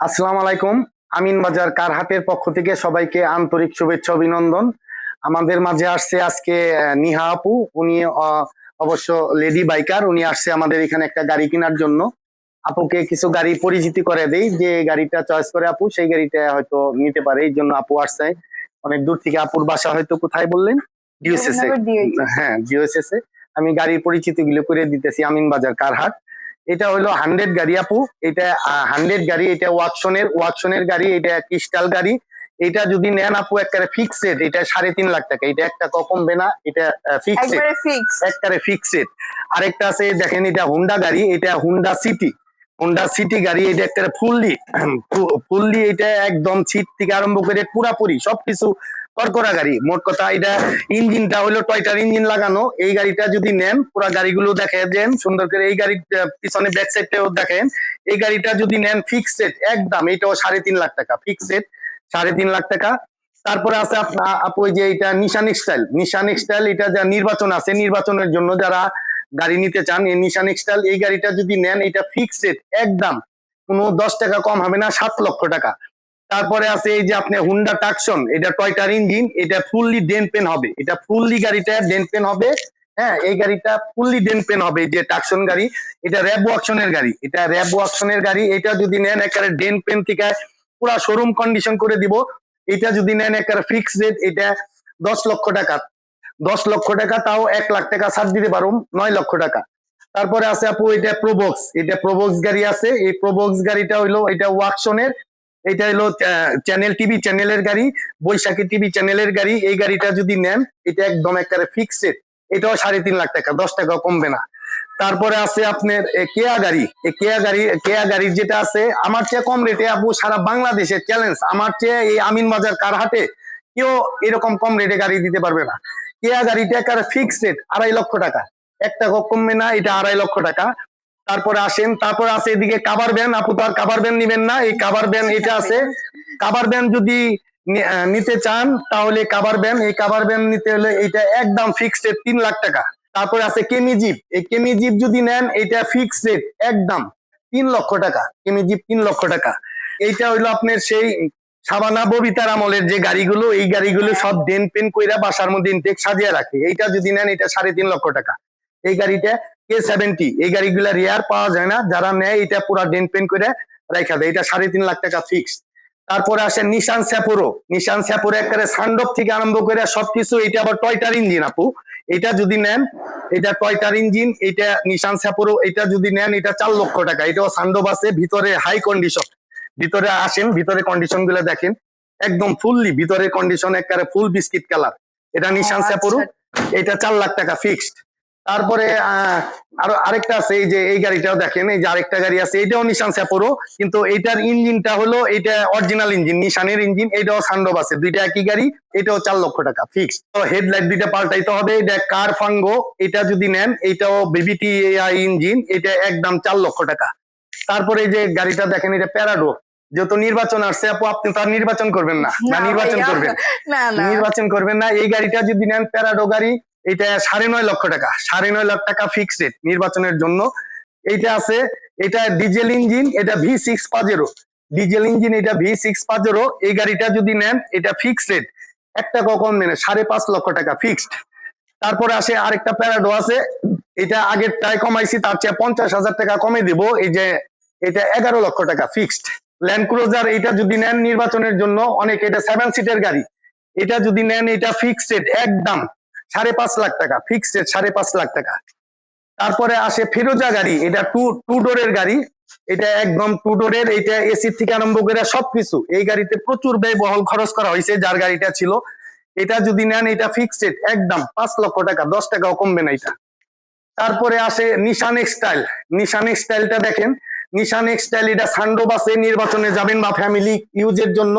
আসসালামু আলাইকুম। আমিন বাজার কারহাটের পক্ষ থেকে সবাইকে আন্তরিক শুভেচ্ছা অভিনন্দন। আমাদের মাঝে আসছে আজকে নিহা আপু। উনি অবশ্য লেডি বাইকার। উনি আসছে আমাদের এখানে একটা গাড়ি কেনার জন্য। আপুকে কিছু গাড়ি পরিচিতি করে দেই। যে গাড়িটা চয়েস করে আপু সেই গাড়িটা হয়তো নিতে পারে। এই জন্য আপু আসছে। অনেক দূর থেকে আপুর বাসা হয়তো কোথায় বললেন? DOS হ্যাঁ এ। আমি গাড়ির পরিচিতি গুলো করে দিতেছি আমিন বাজার কারহাট এটা হলো হান্ড্রেড গাড়ি আপু। এটা হান্ড্রেড গাড়ি এটা ওয়াকশনের ওয়াকশনের গাড়ি এটা ক্রিস্টাল গাড়ি। এটা যদি নেন আপু একবারে ফিক্সড এটা সাড়ে তিন লাখ টাকা। এটা একটা কমবে না এটা ফিক্সড একবারে ফিক্স ফিক্সড আরেকটা আছে দেখেন এটা হুন্ডা গাড়ি এটা হুন্ডা সিটি হুন্ডা সিটি গাড়ি এটা একটা ফুললি ফুললি এটা একদম সিট থেকে আরম্ভ করে পুরাপুরি সবকিছু করকরা গাড়ি। মোট কথা এটা ইঞ্জিনটা হলো টয়টার ইঞ্জিন লাগানো। এই গাড়িটা যদি নেন, পুরা গাড়িগুলো দেখে দেন সুন্দর করে এই গাড়ির পিছনে ব্যাক সাইডটাও দেখেন। এই গাড়িটা যদি নেন ফিক্সড একদম, এটাও সাড়ে তিন লাখ টাকা ফিক্সড সাড়ে তিন লাখ টাকা। তারপরে আছে আপনার আপু যে এটা নিশান স্টাইল নিশান স্টাইল এটা যা নির্বাচন আছে, নির্বাচনের জন্য যারা গাড়ি নিতে চান, এই নিশান স্টাইল এই গাড়িটা যদি নেন, এটা ফিক্সড একদম, কোনো দশ টাকা কম হবে না, সাত লক্ষ টাকা। তারপরে আছে এই যে আপনি হুন্ডা টাকশন এটা টয়টার ইঞ্জিন? এটা ফুললি ডেন পেন হবে। এটা ফুললি গাড়িটা ডেন পেন হবে। হ্যাঁ এই গাড়িটা ফুললি ডেন পেন হবে যে টাকশন গাড়ি। এটা র্যাব ওয়াকশনের গাড়ি। এটা র্যাব ওয়াকশনের গাড়ি। এটা যদি নেন একেবারে ডেন পেন থেকে পুরা শোরুম কন্ডিশন করে দিব। এটা যদি নেন একেবারে ফিক্স রেট এটা দশ লক্ষ টাকা। দশ লক্ষ টাকা, তাও এক লাখ টাকা ছাড় দিতে পারুম, নয় লক্ষ টাকা। তারপরে আছে আপু, এটা প্রোবক্স এটা প্রোবক্স গাড়ি আছে। এই প্রোবক্স গাড়িটা হইল, এটা ওয়াকশনের এটা হলো চ্যানেল টিভি চ্যানেলের গাড়ি, বৈশাখী টিভি চ্যানেলের গাড়ি। এই গাড়িটা যদি নেন, এটা একদম একেবারে ফিক্সড এটাও সাড়ে তিন লাখ টাকা, দশ টাকা কমবে না। তারপরে আছে আপনার কেয়া গাড়ি। কেয়া গাড়ি কেয়া গাড়ির যেটা আছে, আমার চেয়ে কম রেটে আপু সারা বাংলাদেশে চ্যালেঞ্জ আমার চেয়ে এই আমিন বাজার কার হাটে কেউ এরকম কম রেটে গাড়ি দিতে পারবে না। কেয়া গাড়িটা একটা ফিক্সড রেট আড়াই লক্ষ টাকা। এক কমবে না, এটা আড়াই লক্ষ টাকা। তারপরে আসেন, তারপরে আছে এদিকে কাবার ব্যান আপু তো আর কাবার ব্যান নিবেন না, এই কাবার ব্যান এটা আছে। কাবার ব্যান যদি নিতে চান, তাহলে কাবার ব্যান এই কাবার ব্যান নিতে হলে এটা একদম ফিক্সড রেট তিন লাখ টাকা। তারপরে আছে কেমি জিপ। এই কেমি জিপ যদি নেন এটা ফিক্সড রেট একদম তিন লক্ষ টাকা। কেমি জিপ তিন লক্ষ টাকা। এইটা হইল আপনার সেই সাবানা ববিতার আমলের যে গাড়িগুলো, এই গাড়িগুলো সব ডেন পেন কইরা বাসার মধ্যে ইনটেক সাজিয়ে রাখে। এইটা যদি নেন এটা সাড়ে তিন লক্ষ টাকা। এই গাড়িটা কে সেভেন্টি এই গাড়িগুলা রেয়ার পাওয়া যায় না। যারা নেয় এটা পুরা ডেন পেন করে রাখা দেয়। এটা সাড়ে তিন লাখ টাকা ফিক্সড তারপরে আসে নিশান স্যাপুরো নিশান স্যাপুরো একেবারে সান্ডপ থেকে আরম্ভ করে সবকিছু। এটা আবার টয়টার ইঞ্জিন আপু। এটা যদি নেন এটা টয়টার ইঞ্জিন এটা নিশান স্যাপুরো এটা যদি নেন এটা চার লক্ষ টাকা। এটাও সান্ডপ আছে ভিতরে হাই কন্ডিশন ভিতরে আসেন ভিতরে কন্ডিশনগুলো দেখেন। একদম ফুললি ভিতরে কন্ডিশন একেবারে ফুল বিস্কিট কালার এটা নিশান স্যাপুরো এটা চার লাখ টাকা ফিক্সড তারপরে আহ, আরও আরেকটা আছে এই যে এই গাড়িটাও দেখেন এই যে আরেকটা গাড়ি আছে এটাও নিশান স্যাপোরো কিন্তু এটার ইঞ্জিনটা হলো এটা অরিজিনাল ইঞ্জিন নিশানের ইঞ্জিন এটাও সান্ডব আছে দুইটা একই গাড়ি এটাও চার লক্ষ টাকা ফিক্স তো হেডলাইট দুইটা পাল্টাইতে হবে এটা কার ফাঙ্গো এটা যদি নেন এটাও বিবিটি ইঞ্জিন এটা একদম চার লক্ষ টাকা। তারপরে এই যে গাড়িটা দেখেন এটা প্যারাডো যেহেতু নির্বাচন আসছে আপু আপনি তার নির্বাচন করবেন না না নির্বাচন করবেন। নির্বাচন করবেন না এই গাড়িটা যদি নেন প্যারাডো গাড়ি এটা সাড়ে নয় লক্ষ টাকা, সাড়ে নয় লাখ টাকা ফিক্সড রেট নির্বাচনের জন্য। এইটা আছে, এটা ডিজেল ইঞ্জিন এটা V six Pajero diesel engine এটা ভি সিক্স পাজেরো এই গাড়িটা যদি নেন, এটা ফিক্সড এক টাকা কম নেন সাড়ে পাঁচ লক্ষ টাকা ফিক্সড তারপরে আসে আরেকটা প্যারাডো আছে, এটা আগের টাই কমাইছি, তার চেয়ে পঞ্চাশ হাজার টাকা কমে দিব। এই যে, এটা এগারো লক্ষ টাকা ফিক্সড ল্যান্ড ক্রুজার এটা যদি নেন নির্বাচনের জন্য, অনেক, এটা সেভেন সিটের গাড়ি। এটা যদি নেন, এটা ফিক্সড রেট একদম। সাড়ে পাঁচ লাখ টাকা ফিক্সড সাড়ে পাঁচ লাখ টাকা। তারপরে আসে ফিরোজা গাড়ি, এটা টু টু ডোরের গাড়ি। এটা একদম টু ডোরের এটা এসি থেকে আরম্ভ করে সবকিছু। এই গাড়িতে প্রচুর ব্যয়বহল খরচ করা হয়েছে, যার গাড়িটা ছিল। এটা যদি নেন, এটা ফিক্সড একদম পাঁচ লক্ষ টাকা, দশ টাকাও কমবে না এটা। তারপরে আসে নিশান এক্সটাইল নিশান এক্সটাইলটা দেখেন। নিশান এক্সটাইল এটা সান্ডো বাসে নির্বাচনে যাবেন বা ফ্যামিলি ইউজের জন্য।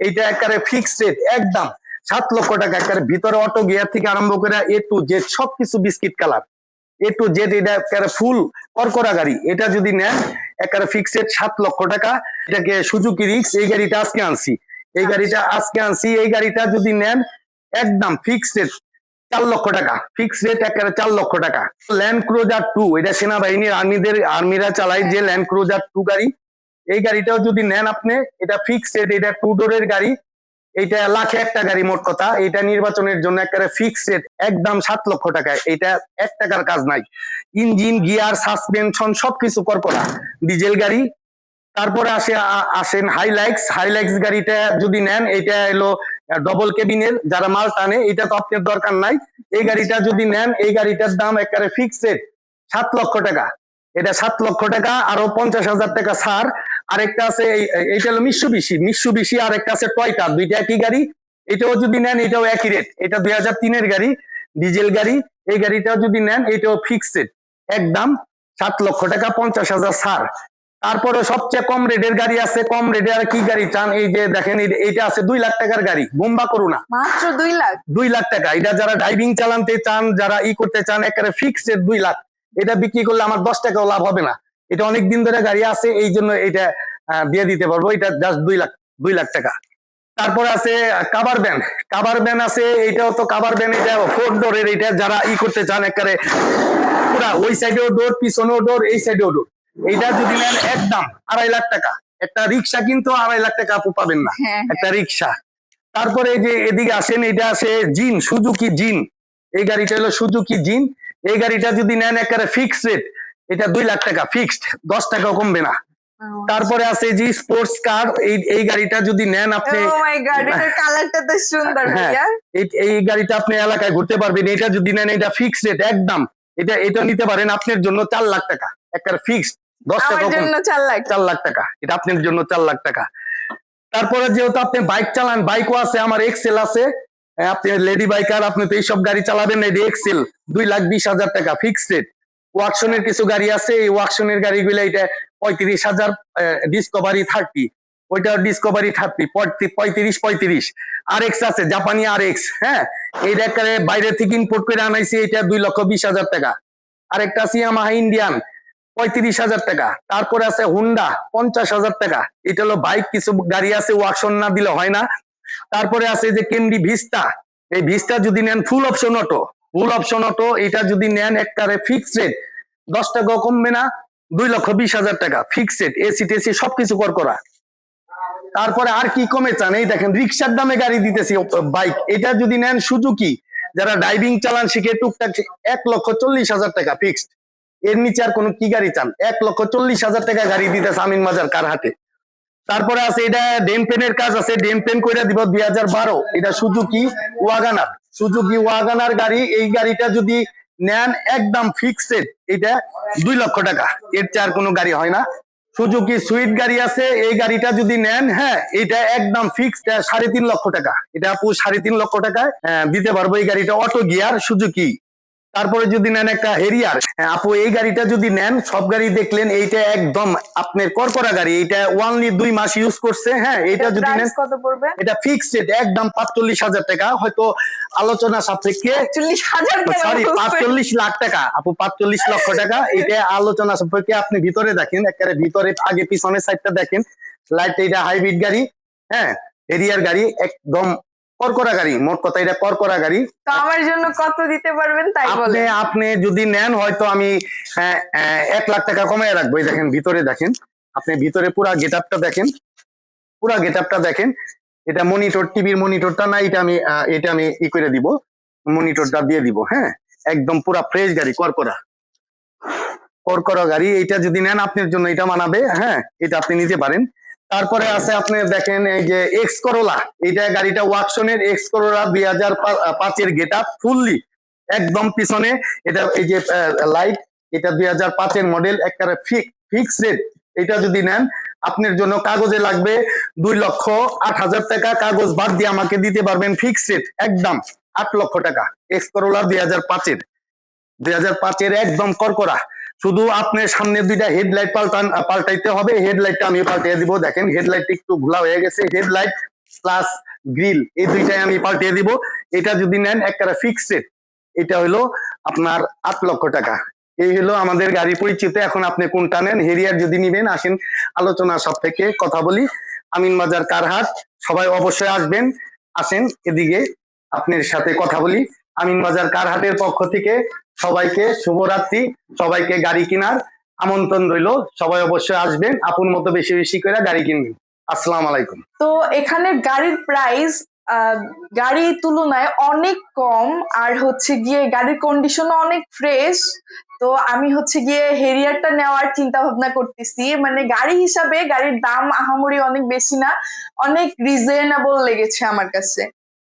এইটা একেবারে ফিক্সড রেট একদম। সাত লক্ষ টাকা একেবারে ভিতরে অটো গিয়ার থেকে আরম্ভ করে এ টু জেড সবকিছু biscuit colour. A to Z এটা একেবারে ফুল করকরা গাড়ি। এটা যদি নেন একেবারে ফিক্সড সাত লক্ষ টাকা। এটাকে সুজুকি রিক্স এই গাড়িটা আজকে আনছি। এই গাড়িটা আজকে আনছি। এই গাড়িটা যদি নেন একদম ফিক্সড চার লক্ষ টাকা। ফিক্স রেট একেবারে চার লক্ষ টাকা। ল্যান্ড ক্রুজার টু এটা সেনাবাহিনীর আর্মিদের আর্মিরা চালায় যে ল্যান্ড ক্রুজার টু গাড়ি। এই গাড়িটাও যদি নেন আপনি এটা ফিক্সড এটা টু ডোরের গাড়ি। এটা লাখে একটা গাড়ি মোট কথা। এটা নির্বাচনের জন্য একেবারে ফিক্সড একদম সাত লক্ষ টাকা এটা এক টাকার কাজ নাই। ইঞ্জিন, গিয়ার সাসপেনশন সবকিছু করকরা ডিজেল গাড়ি। তারপরে আসে আসেন হাইলাইক্স হাইলাইক্স গাড়িটা যদি নেন এটা এলো ডবল কেবিনের যারা মাল টানে এটা তো আপনার দরকার নাই। এই গাড়িটা যদি নেন, এই গাড়িটার দাম একেবারে ফিক্সড সাত লক্ষ টাকা। এটা সাত লক্ষ টাকা, আরও পঞ্চাশ হাজার টাকা ছাড়। আরেকটা আছে এই- এইটা হলো মিশুবিশি মিশুবিশি আরেকটা আছে টয়টা দুইটা একই গাড়ি। এটাও যদি নেন এটাও একই রেট এটা দুই হাজার তিনের গাড়ি ডিজেল গাড়ি। এই গাড়িটাও যদি নেন এটাও ফিক্সড একদম সাত লক্ষ টাকা পঞ্চাশ হাজার ছাড়। তারপরে সবচেয়ে কম রেটের গাড়ি আছে। কম রেটে আর কি গাড়ি চান? এই যে দেখেন এইটা আছে দুই লাখ টাকার গাড়ি। বোম্বা করুনা মাত্র দুই লাখ? দুই লাখ টাকা। এটা যারা ড্রাইভিং চালাতে চান যারা ই করতে চান একেবারে ফিক্সড দুই লাখ। এটা বিক্রি করলে আমার দশ টাকাও লাভ হবে না। এটা অনেক দিন ধরে গাড়ি আছে এই জন্য এটা দিয়ে দিতে পারব। এটা জাস্ট দুই লাখ দুই লাখ টাকা। তারপরে আছে কাবার ব্যান কাবার ব্যান আছে এটাও তো কাবার ব্যান এটা ফোর ডোরের এটা যারা ই করতে চান একেবারে পুরা ওই সাইডেও ডোর পিছনেও ডোর এই সাইডেও ডোর এইটা যদি নেন একদম আড়াই লাখ টাকা। একটা রিক্সা কিন্তু আড়াই লাখ টাকা আপু পাবেন না। হ্যাঁ একটা রিক্সা। তারপরে এই যে এদিকে আসেন এটা আছে জিন সুজুকি জিন। এই গাড়িটা হলো সুজুকি জিন। এই গাড়িটা যদি নেন একেবারে ফিক্সড রেট এটা দুই লাখ টাকা ফিক্সড দশ টাকাও কমবে না। তারপরে আছে যে স্পোর্টস কার এই এই গাড়িটা যদি নেন আপনি কালারটা তো সুন্দর হ্যাঁ। এই- গাড়িটা আপনি এলাকায় ঘুরতে পারবেন এটা যদি নেন এটা ফিক্সড রেট একদম। এটা এটা নিতে পারেন আপনার জন্য চার লাখ টাকা একেবারে ফিক্সড দশ টাকা চার লাখ। টাকা এটা আপনার জন্য চার লাখ টাকা। তারপরে যেহেতু আপনি বাইক চালান বাইকও আছে আমার এক্সেল আছে। আপনি লেডি বাইকার আপনি তো এইসব গাড়ি চালাবেন এটি এক্সেল দুই লাখ বিশ হাজার টাকা ফিক্সড রেট ওয়াকশনের কিছু গাড়ি আছে, এই ওয়াকশনের গাড়িগুলো এটা পঁয়ত্রিশ হাজার ডিসকভারি থার্টি। ওইটা ডিসকভারি থার্টি পঁয়ত্রিশ পঁয়ত্রিশ। আর এক্স আছে জাপানি আর এক্স হ্যাঁ? এইটা বাইরে থেকে ইম্পোর্ট করে আনাইছি এটা দুই লক্ষ বিশ হাজার টাকা। আরেকটা আছে ইয়ামাহা ইন্ডিয়ান পঁয়ত্রিশ হাজার টাকা। তারপরে আছে হুন্ডা পঞ্চাশ হাজার টাকা। এটা হলো বাইক, কিছু গাড়ি আছে, ওয়াকশন না দিলে হয় না। তারপরে আছে যে কেন্ডি ভিস্তা এই ভিস্তা যদি নেন full option auto full option auto, এটা যদি নেন একবারে ফিক্স রেট দশ টাকাও কমবে না, দুই লক্ষ বিশ হাজার টাকা ফিক্স রেট এসি টেসি সবকিছু কর করা। তারপরে আর কি কমে চান? এই দেখেন, রিক্সার দামে গাড়ি দিতেছি বাইক এটা যদি নেন সুজুকি যারা ড্রাইভিং চালান শিখে টুকটাক এক লক্ষ চল্লিশ হাজার টাকা ফিক্সড এর নিচে আর কোনো কি গাড়ি চান? এক লক্ষ চল্লিশ হাজার টাকা গাড়ি দিতেছে আমিন মাজার কার হাতে তারপরে আছে এটা ডেন পেনের কাজ আছে ডেন পেন করে দিব দুই হাজার বারো। এটা সুজুকি ওয়াগানার। সুজুকি ওয়াগানার গাড়ি এই গাড়িটা যদি নেন একদম ফিক্সড এটা দুই লক্ষ টাকা। এর চার কোনো গাড়ি হয় না। সুজুকি সুইট গাড়ি আছে এই গাড়িটা যদি নেন হ্যাঁ এটা একদম ফিক্সড সাড়ে তিন লক্ষ টাকা। এটা আপু সাড়ে তিন লক্ষ টাকায় আহ, দিতে পারব এই গাড়িটা অটো গিয়ার সুজুকি। তারপরে যদি নেন একটা হেরিয়ার হ্যাঁ, আপু এই গাড়িটা যদি নেন সব গাড়ি দেখলেন এইটা একদম আপনার করকরা গাড়ি এটা ওয়ানলি দুই মাস ইউজ করছে হ্যাঁ এটা যদি নেন কত পড়বে? এটা ফিক্সড রেট একদম পাঁচচল্লিশ হাজার টাকা হয়তো আলোচনা সাপেক্ষে সরি পাঁচচল্লিশ লাখ টাকা আপু পাঁচচল্লিশ লক্ষ টাকা এটা আলোচনা সাপেক্ষে আপনি ভিতরে দেখেন একেবারে ভিতরে আগে পিছনের সাইডটা দেখেন লাইট এটা হাইব্রিড গাড়ি হ্যাঁ এরিয়ার গাড়ি একদম করকরা গাড়ি মোট কথা এটা করকরা গাড়ি। তো আমার জন্য কত দিতে পারবেন তাই আপনি আপনি যদি নেন হয়তো আমি এক লাখ টাকা কমায় রাখব। দেখেন ভিতরে দেখেন আপনি ভিতরে পুরা গেট আপটা দেখেন পুরা গেট আপটা দেখেন। এটা মনিটর টিভির মনিটরটা না এটা আমি এটা আমি ই করে দিব মনিটরটা দিয়ে দিব হ্যাঁ? একদম পুরা ফ্রেশ গাড়ি করকরা। করকরা গাড়ি এটা যদি নেন আপনার জন্য এটা মানাবে হ্যাঁ? এটা আপনি নিতে পারেন। তারপরে আছে আপনি দেখেন এই যে এক্স করোলা এটা গাড়িটা ওয়াকশনের এক্স করোলা দুই হাজার পাঁচের গেট আপ ফুললি একদম পিছনে। এটা এই যে লাইট এটা দুই হাজার পাঁচের মডেল একটা ফিক্স রেট এটা যদি নেন, আপনার জন্য কাগজে লাগবে দুই লক্ষ আট হাজার টাকা। কাগজ বাদ দিয়ে আমাকে দিতে পারবেন ফিক্স রেট একদম আট লক্ষ টাকা। এক্স করোলা দুই হাজার পাঁচের। দুই হাজার পাঁচের একদম করকরা শুধু আপনার সামনে দুইটা হেডলাইট পাল্টান পাল্টাইতে হবে। হেডলাইটটা আমি পাল্টিয়ে দিব। দেখেন হেডলাইট একটু ঘোলা হয়ে গেছে। হেডলাইট প্লাস গ্রিল এই দুইটাই আমি পাল্টিয়ে দিব। এটা যদি নেন একটা ফিক্সড রেট এটা হলো আপনার আট লক্ষ টাকা। এই হলো আমাদের গাড়ি পরিচিত। এখন আপনি কোনটা নেন? হেরিয়ার যদি নিবেন, আসেন, আলোচনা সব থেকে কথা বলি। আমিন বাজার কারহাট, সবাই অবশ্যই আসবেন। আসেন, এদিকে আপনার সাথে কথা বলি। আমিন বাজার কারহাটের পক্ষ থেকে সবাইকে শুভরাত্রি, সবাইকে গাড়ি কেনার আমন্ত্রণ রইল। সবাই অবশ্যই আসবেন, আপন মতো বেশি বেশি করে গাড়ি কিনবেন। আসসালাম আলাইকুম। তো এখানে গাড়ির প্রাইস গাড়ির তুলনায় অনেক কম, আর হচ্ছে গিয়ে গাড়ির কন্ডিশনও অনেক ফ্রেশ তো আমি হচ্ছে গিয়ে হেরিয়ারটা নেওয়ার চিন্তা ভাবনা করতেছি। মানে গাড়ি হিসাবে গাড়ির দাম আহামরি অনেক বেশি না, অনেক রিজনেবল লেগেছে আমার কাছে।